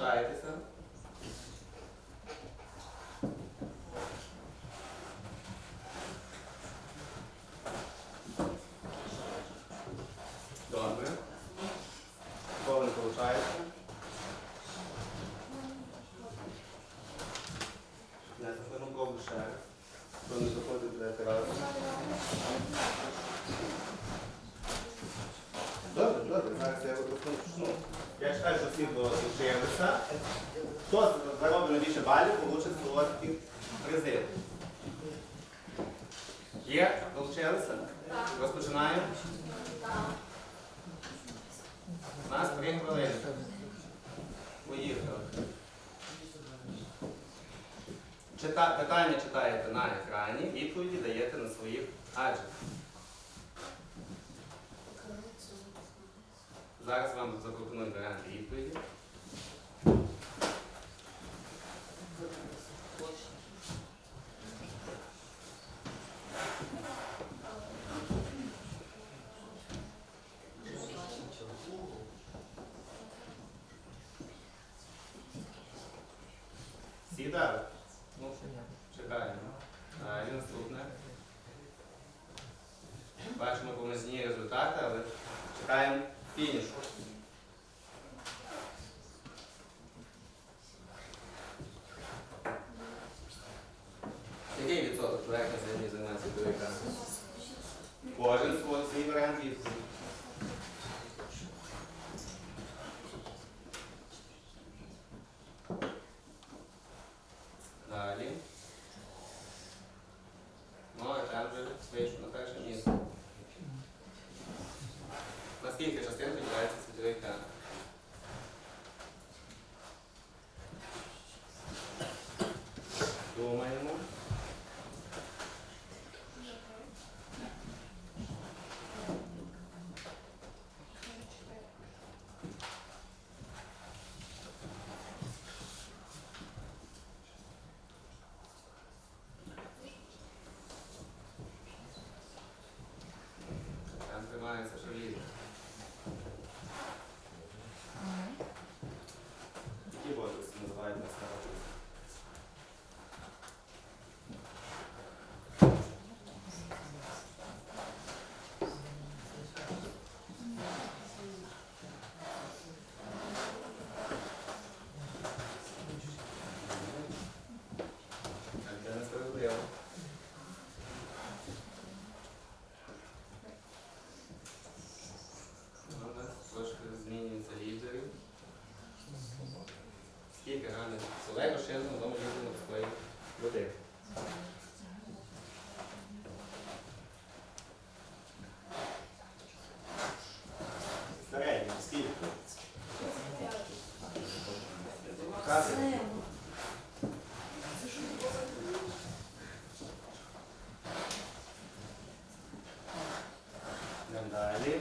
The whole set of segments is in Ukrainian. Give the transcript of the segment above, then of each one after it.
залишаєтеся. Добре. Кого не залишається? Не заходимо кого ще. Хто не заходить третій раз. Добре, добре, зараз я ну, Я чекаю, що всі долучилися. Хто заробить найбільше балів, получить солодкі призи. Є? Долучилися? Розпочинаємо. У нас три хвилини. Поїхали. Чита, питання читаєте на екрані, відповіді даєте на своїх аджах. Зараз вам запропонують варіант відповіді. ficaram vivos. Né? Скільки гарних колег ще на одному їздимо своїх людей. Середньо, скільки? Далі.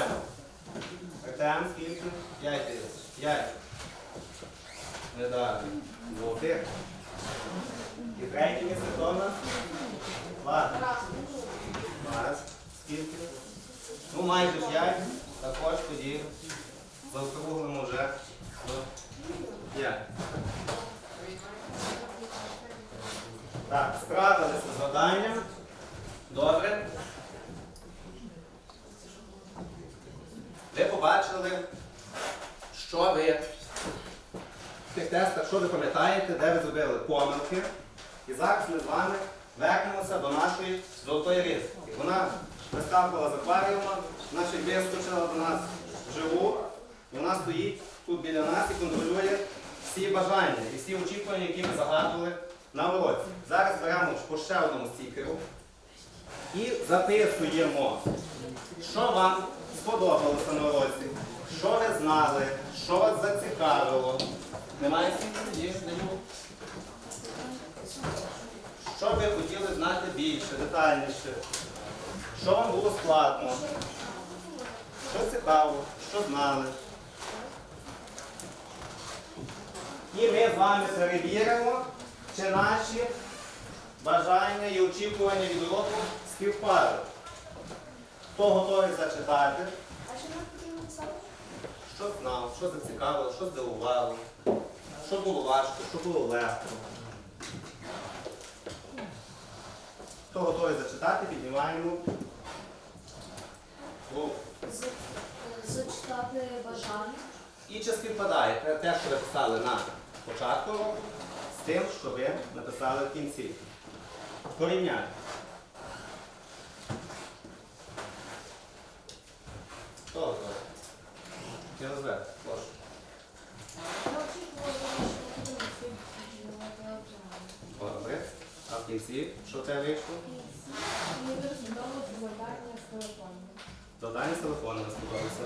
Артем. Артем скільки? П'ять тисяч. П'ять. Медалей. Золотих. І третє місце? Ладно. Марс. Скільки? Ну, майже п'ять. Також тоді заокруглимо вже п'ять. Так, справилися з завданням. Добре. Ви побачили, що ви в тих тестах, що ви пам'ятаєте, де ви зробили помилки. І зараз ми з вами вернемося до нашої золотої різки. Вона вискакувала з акваріума, вона вискочила до нас вживу, і вона стоїть тут біля нас і контролює всі бажання і всі очікування, які ми загадували на уроці. Зараз беремо по ще одному стікеру і записуємо, що вам сподобалося на уроці, що ви знали, що вас зацікавило. Немає стікеру? Є. Що ви хотіли знати більше, детальніше? Що вам було складно? Що цікаво, що знали? І ми з вами перевіримо, чи наші бажання і очікування від уроку співпали. Хто готовий зачитати? А що ми потрібно писати? Що знав, що зацікавило, що здивувало, що було важко, що було легко. Хто готовий зачитати, піднімаємо. руку. Зачитати бажання. І чи співпадає те- те, що ви писали на початку з тим, що ви написали в кінці. Порівняйте. Хто готовий? Розве? Прошу. Добре. А в кінці, що це вийшло? Завдання з телефоном. Завдання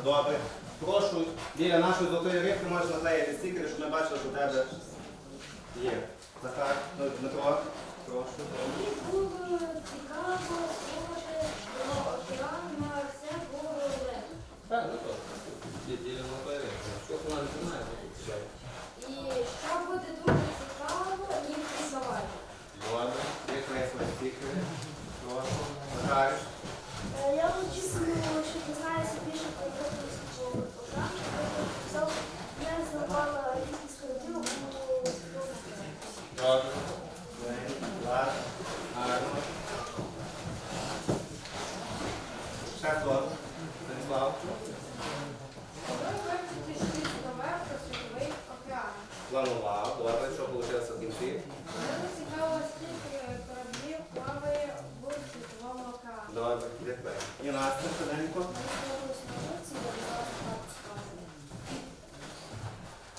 з. Добре. Прошу, біля нашої золотої рибки можеш наклеїти стікери, щоб ми бачили, що у тебе є. Захар, Дмитро, прошу. Мені було цікаво слухати про океан на все голови. Так, ну то. Біля золотої рибки. Що вона не знає, то тут І що буде дуже цікаво, їх рисувати. Добре. Є кресло стікери. Прошу. Захар. Е, Я очікую, що дізнаюся більше про програму, що я здавала різні складів у Добре. Гарно. Ще хто? Станіслав. Планував. Добре. Що вийшло в кінці? Добре. Дякую. І Настя, швиденько.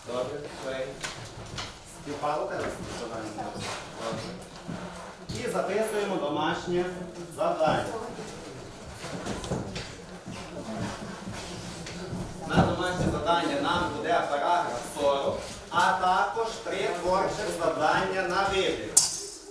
Добре. Клей. Добре. І записуємо домашнє завдання. На домашнє завдання нам буде параграф 40, а також три творчих завдання на вибір.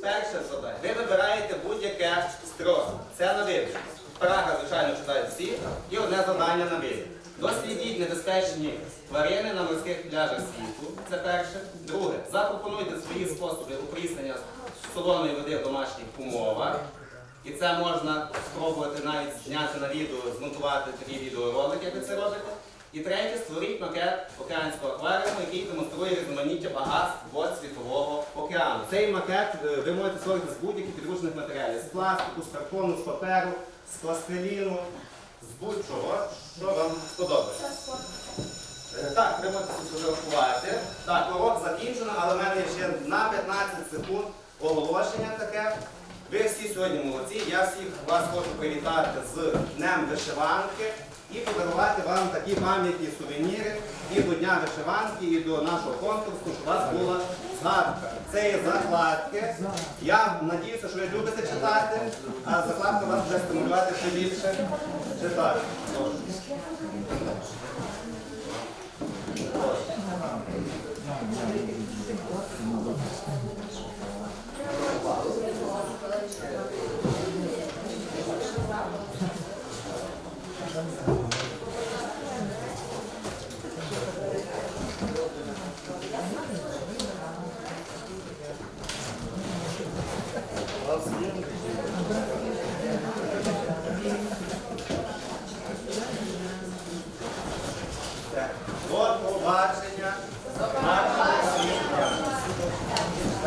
Перше завдання. Ви вибираєте будь-яке з трьох. Це на вибір. Параграф, звичайно, читають всі. І одне завдання на вибір. Дослідіть небезпечні тварини на морських пляжах світу. Це перше. Друге. Запропонуйте свої способи опріснення солоної води в домашніх умовах. І це можна спробувати навіть зняти на відео, змонтувати такий відеоролик, як ви це робите. І третє, створіть макет океанського акваріуму, який демонструє різноманіття багатств вод світового океану. Цей макет е, ви можете створити з будь-яких підручних матеріалів, з пластику, з картону, з паперу, з пластиліну, з будь-чого, що вам сподобається. Е, Так, ви можете сфотографувати. Так, урок закінчено, але в мене є ще на 15 секунд оголошення таке. Ви всі сьогодні молодці. Я всіх вас хочу привітати з Днем вишиванки і подарувати вам такі пам'ятні сувеніри і до Дня вишиванки, і до нашого конкурсу, щоб у вас була Згадка. Це є закладки. Я надіюся, що ви любите читати, а закладка вас буде стимулювати ще більше читати. Прошу.